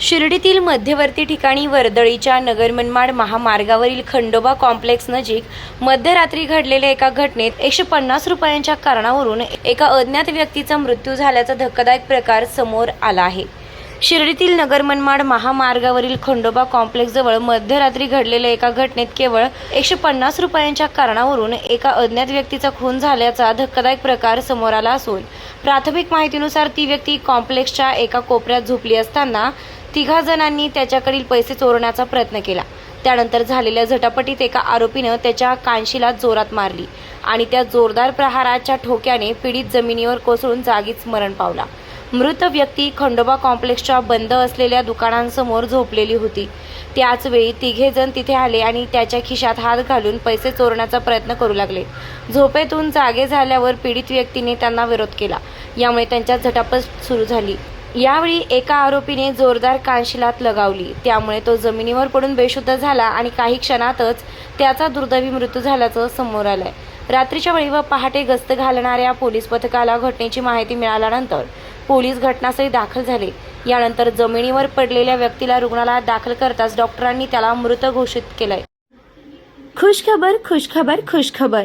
शिर्डीतील मध्यवर्ती ठिकाणी वर्दळीच्या नगरमनमाड महामार्गावरील खंडोबा कॉम्प्लेक्स नजीक मध्यरात्री घडलेल्या एका घटनेत एकशे पन्नास रुपयांच्या कारणावरून एका अज्ञात व्यक्तीचा मृत्यू झाल्याचा धक्कादायक प्रकार समोर आला आहे. शिर्डीतील नगरमनमाड महामार्गावरील खंडोबा कॉम्प्लेक्सजवळ मध्यरात्री घडलेल्या एका घटनेत केवळ एकशे पन्नास रुपयांच्या कारणावरून एका अज्ञात व्यक्तीचा खून झाल्याचा धक्कादायक प्रकार समोर आला असून प्राथमिक माहितीनुसार ती व्यक्ती कॉम्प्लेक्सच्या एका कोपऱ्यात झोपली असताना तिघा जणांनी त्याच्याकडील पैसे चोरण्याचा प्रयत्न केला. त्यानंतर झालेल्या झटापटीत एका आरोपीनं त्याच्या कानशीला जोरात मारली आणि त्या जोरदार प्रहाराच्या ठोक्याने पीडित जमिनीवर कोसळून जागीच मरण पावला. मृत व्यक्ती खंडोबा कॉम्प्लेक्सच्या बंद असलेल्या दुकानांसमोर झोपलेली होती. त्याच वेळी तिघे जण तिथे आले आणि त्याच्या खिशात हात घालून पैसे चोरण्याचा प्रयत्न करू लागले. झोपेतून जागे झाल्यावर पीडित व्यक्तीने त्यांना विरोध केला. यामुळे त्यांच्यात झटापट सुरू झाली. यावेळी एका आरोपीने जोरदार कानशिलात लगावली. त्यामुळे तो जमिनीवर पडून बेशुद्ध झाला आणि काही क्षणातच त्याचा दुर्दैवी मृत्यू झाल्याचं समोर आलंय. रात्रीच्या वेळी व पहाटे गस्त घालणाऱ्या पोलीस पथकाला घटनेची माहिती मिळाल्यानंतर पोलीस घटनास्थळी दाखल झाले. यानंतर जमिनीवर पडलेल्या व्यक्तीला रुग्णालयात दाखल करताच डॉक्टरांनी त्याला मृत घोषित केलंय. खुशखबर खुशखबर खुशखबर.